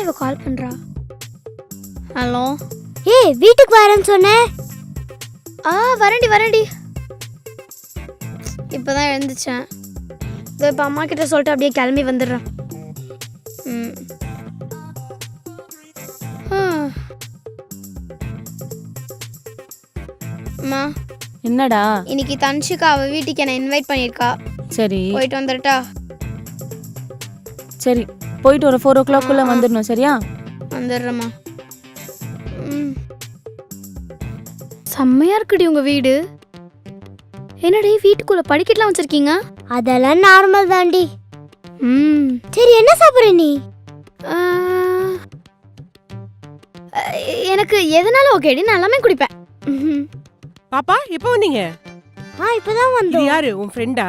என்ன இவ கால் பண்றா. ஹலோ ஏய் வீட்டுக்கு வரேன்னு சொன்னேன் ஆ வரேன்டி வரேன்டி. இப்போதான் எழுந்துச்சேன் இதோ இப்போ அம்மா கிட்ட சொல்லிட்டு அப்படியே கிளம்பி வந்துடுறேன். ம். அம்மா என்னடா? இன்னைக்கு தனுஷிகா அவ வீட்டுக்கு என்னை இன்வைட் பண்ணியிருக்கா. சரி. போயிட்டு வந்துடட்டா சரி. போயிட்டு ஒரு ஃபோர் ஓ கிளாக்குள்ள வந்துடணும் சரியா? வந்துடுறேம்மா. ம். செம்மையா இருக்குடி உங்க வீடு. என்னடி வீட்டுக்குள்ள படிக்கட்டுலாம் வச்சிருக்கீங்க? அதெல்லாம் நார்மல் தாண்டி ம். சரி என்ன சாப்பிடுற நீ? ஆ, எனக்கு எதனால ஓகேடி நான் எல்லாமே குடிப்பேன். ம்ஹும். பாப்பா எப்போ வந்தீங்க? ஆ இப்பதான் இது வந்தோம் யாரு? உன் ஃப்ரெண்டா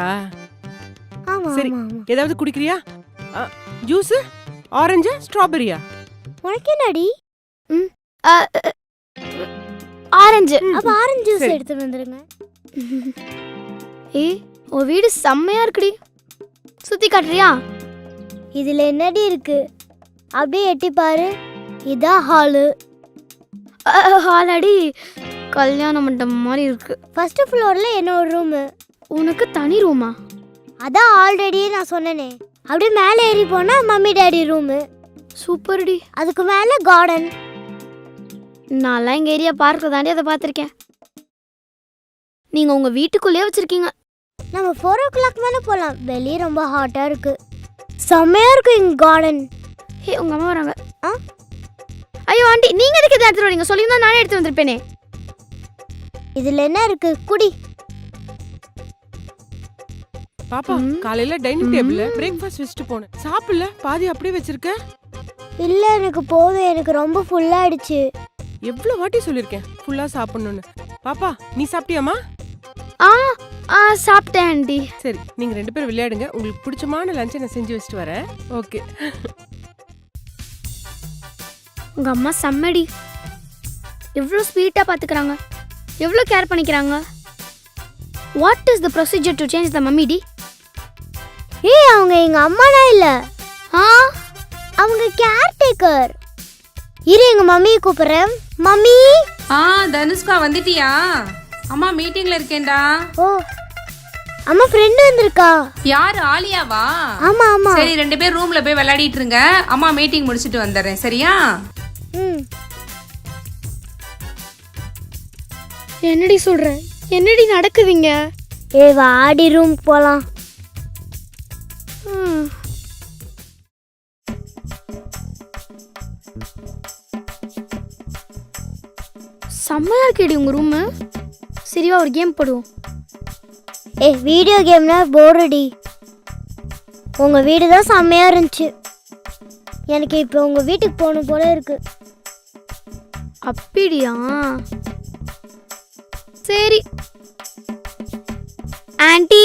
ஆமா சரி. ஆமா ஆமா. ஏதாவது குடிக்கிறியா? ஜூஸ் ஆரஞ்சு ஸ்ட்ராபெரியா. உனக்கு என்னடி அ, ஆரஞ்சு. அப்ப ஆரஞ்சு ஜூஸ் சரி. எடுத்துட்டு வந்துருங்க. ஏய் உன் வீடு செம்மையா இருக்குடி. சுத்தி காட்டுறியா? இதுல என்னடி இருக்கு? அப்படியே எட்டி பாரு. இதான் ஹாலு ஆல்ரெடி கல்யாண மண்டபம் மாதிரி இருக்கு. ஃபர்ஸ்ட் ஃப்ளோர்ல என்னோட ரூமு உனக்கு தனி ரூமா அதான் ஆல்ரெடி நான் சொன்னனே. அப்படியே மேலே ஏறி போனா மம்மி டாடி ரூமு. சூப்பர்டி. அதுக்கு மேல கார்டன். நான்லாம் எங்கள் ஏரியா பார்க்கில் தாண்டி அதை பார்த்துருக்கேன். நீங்கள் உங்கள் வீட்டுக்குள்ளேயே வச்சுருக்கீங்க. நம்ம ஃபோர் ஓ கிளாக் மேலே போகலாம் வெளியே ரொம்ப ஹாட்டாக இருக்கு. செம்மையா இருக்கு இங்க கார்டன். ஹே உங்கள் அம்மா வராங்க. ஆ? ஐயோ ஆண்டி நீங்கள் எதுக்கு இதை எடுத்துட்டு வரீங்க? சொல்லியிருந்தா நானே எடுத்து வந்திருப்பேனே. இதுல என்ன இருக்கு? குடி. பாப்பா. காலையில டைனிங். டேபிள்ல பிரேக்ஃபாஸ்ட் வச்சுட்டு போனேன். சாப்பிடல? பாதி அப்படியே வச்சிருக்க? இல்ல எனக்கு போதும். எனக்கு ரொம்ப ஃபுல்லாயிடுச்சு எவ்வளவு வாட்டி சொல்லிருக்கேன் ஃபுல்லா சாப்பிடணும்னு. பாப்பா நீ சாப்பிட்டியாமா ஆ ஆ சாப்பிட்டேன் ஆண்டி. சரி நீங்க ரெண்டு பேரும் விளையாடுங்க. உங்களுக்கு பிடிச்சமான லஞ்சை நான் செஞ்சு வச்சுட்டு வரேன். ஓகே. உங்கள் அம்மா செம்மடி. எவ்வளோ ஸ்வீட்டாக பார்த்துக்கிறாங்க எவ்வளோ கேர் பண்ணிக்கிறாங்க. What is the procedure to change the mummy D? ஏய் அவங்க எங்க அம்மாலாம் இல்ல. ஆ அவங்க கேர்டேக்கர் இரு எங்க மம்மியை கூப்பிடுறேன். மம்மி? ஆ தனுஷ்கா வந்துட்டியா? அம்மா மீட்டிங்ல இருக்கேன்டா. ஓ அம்மா ஃப்ரெண்டு வந்திருக்கா? யார் ஆலியாவா? ஆமா ஆமா. சரி ரெண்டு பேர் ரூம்ல போய் விளையாடிட்டு இருங்க. அம்மா மீட்டிங் முடிச்சிட்டு வந்துடுறேன். சரியா? ம். என்னடி சொல்கிற என்னடி நடக்குதுங்க ஏ வாடி ரூம் போலாம். ம். செம்மையா இருக்கேடி உங்க ரூமு சரிவா ஒரு கேம் போடுவோம். ஏ வீடியோ கேம்னா போரடி உங்க வீடு தான் செம்மையா இருந்துச்சு. எனக்கு இப்போ உங்க வீட்டுக்கு போகணும் போல இருக்கு. அப்படியா? சரி. ஆன்ட்டி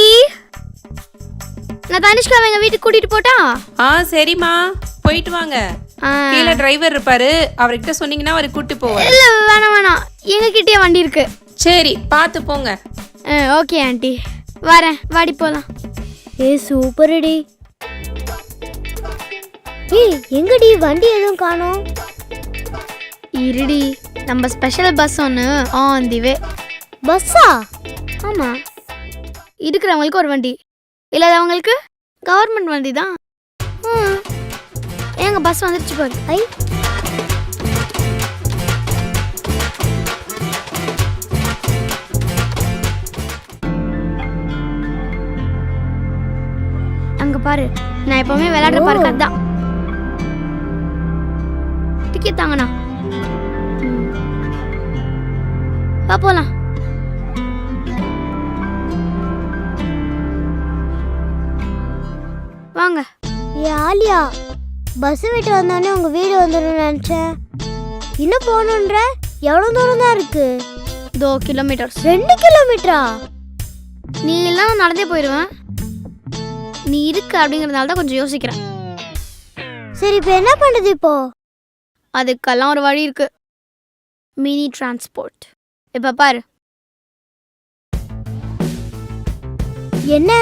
நான் தனுஷ்கா எங்க வீட்டுக்கு கூட்டிட்டு போட்டா? ஆ சரிம்மா. போயிட்டு வாங்க. கீழே டிரைவர் இருப்பாரு. அவர்கிட்ட சொன்னீங்கன்னா அவர் கூட்டு போவார். இல்ல வேணாம் வேணாம். எங்க கிட்டே வண்டி இருக்கு. சரி பார்த்து போங்க. ஓகே ஆன்ட்டி வரேன். வாடி போலாம். ஏ சூப்பர்டி. ஏய் எங்கடி வண்டி எதுவும் காணோம்? இருடி நம்ம ஸ்பெஷல் பஸ் ஒன்று ஆன் தி வே பஸ்ஸா? ஆமாம் இருக்கிறவங்களுக்கு ஒரு வண்டி. இல்லாதவங்களுக்கு கவர்மெண்ட் வண்டி தான். ஏங்க பஸ் வந்துருச்சு பாரு. ஐ. அங்க பாரு. நான் எப்பவுமே விளையாடுற ஓ. பார்க் அதான். டிக்கெட் தாங்கண்ணா. வா போலாம். வாங்க. ஏ ஆலியா பஸ் விட்டு வந்தோடனே உங்க வீடு வந்துடும் நினைச்சேன். இன்னும் போகணுன்ற? எவ்வளோ தூரம் தான் இருக்கு? தோ கிலோமீட்டர்ஸ் ரெண்டு கிலோமீட்டரா நீ எல்லாம் நான் நடந்தே போயிடுவேன் நீ இருக்கு அப்படிங்கிறதுனால தான் கொஞ்சம் யோசிக்கிறேன். சரி இப்போ என்ன பண்ணுது இப்போ? அதுக்கெல்லாம் ஒரு வழி இருக்கு. மினி டிரான்ஸ்போர்ட் இப்போ பாரு. என்ன?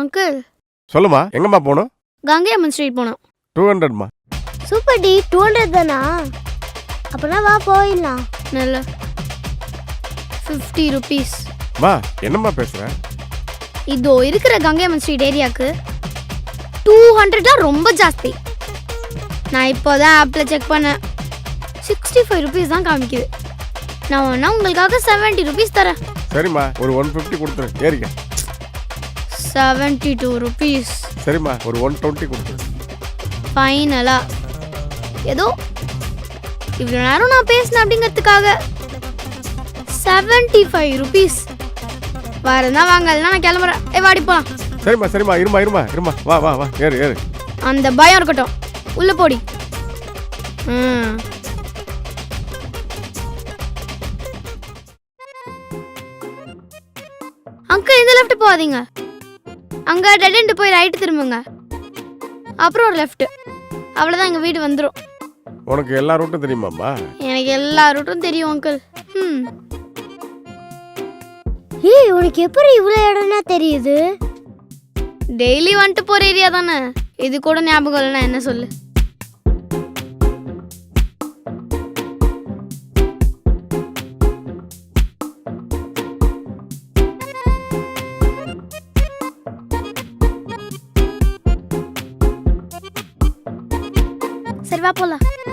அங்கிள். சொல்லுமா எங்கம்மா போகணும்? கங்கை அம்மன் ஸ்ட்ரீட் போனோம் டூ ஹண்ட்ரட்மா சூப்பர் டி டூ ஹண்ட்ரட் தானா? அப்பனா வா போயிடலாம். நல்ல. ஃபிஃப்டி ருபீஸ் மா என்னம்மா பேசுற? இதோ இருக்கிற கங்கை அம்மன் ஸ்ட்ரீட் ஏரியாவுக்கு டூ ஹண்ட்ரட்லாம் ரொம்ப ஜாஸ்தி. நான் இப்போ தான் ஆப்பில் செக் பண்ணேன். சிக்ஸ்டி ஃபைவ் ருபீஸ் தான் காமிக்குது. நான் வேணா உங்களுக்காக செவன்ட்டி ருபீஸ் தரேன். சரிம்மா ஒரு ஒன் ஃபிஃப்டி கொடுத்துரு. ஏறிக்க. செவன்ட்டி டூ ருபீஸ் சரிம்மா ஒரு ஒன் டுவெண்ட்டி கொடுத்துரு. ஃபைனலாக ஏதோ? இவ்வளோ நேரம் நான் பேசினேன் அப்படிங்கிறதுக்காக. செவன்ட்டி ஃபைவ் ருபீஸ் வரதான் வாங்க இல்லைன்னா நான் கிளம்புறேன். ஏ வாடி போலாம் சரிம்மா சரிம்மா இருமா இருமா இருமா. வா வா வா ஏறு ஏறு. அந்த பயம் இருக்கட்டும். உள்ள போடி. ம். அங்கிள் இந்த லெஃப்ட் போகாதீங்க. அங்க டெட் போய் ரைட் திரும்புங்க. அப்புறம் ஒரு லெஃப்ட் அவ்வளோதான் எங்கள் வீடு வந்துடும் உனக்கு எல்லா ரூட்டும் தெரியுமாம்மா? எனக்கு எல்லா ரூட்டும் தெரியும் அங்கிள் ம் ஏய் உனக்கு எப்படி இவ்வளோ இடம்னா தெரியுது? டெய்லி வந்துட்டு போகிற ஏரியா தானே. இது கூட ஞாபகம் இல்லைன்னா என்ன சொல்லு? சரி வா போலாம்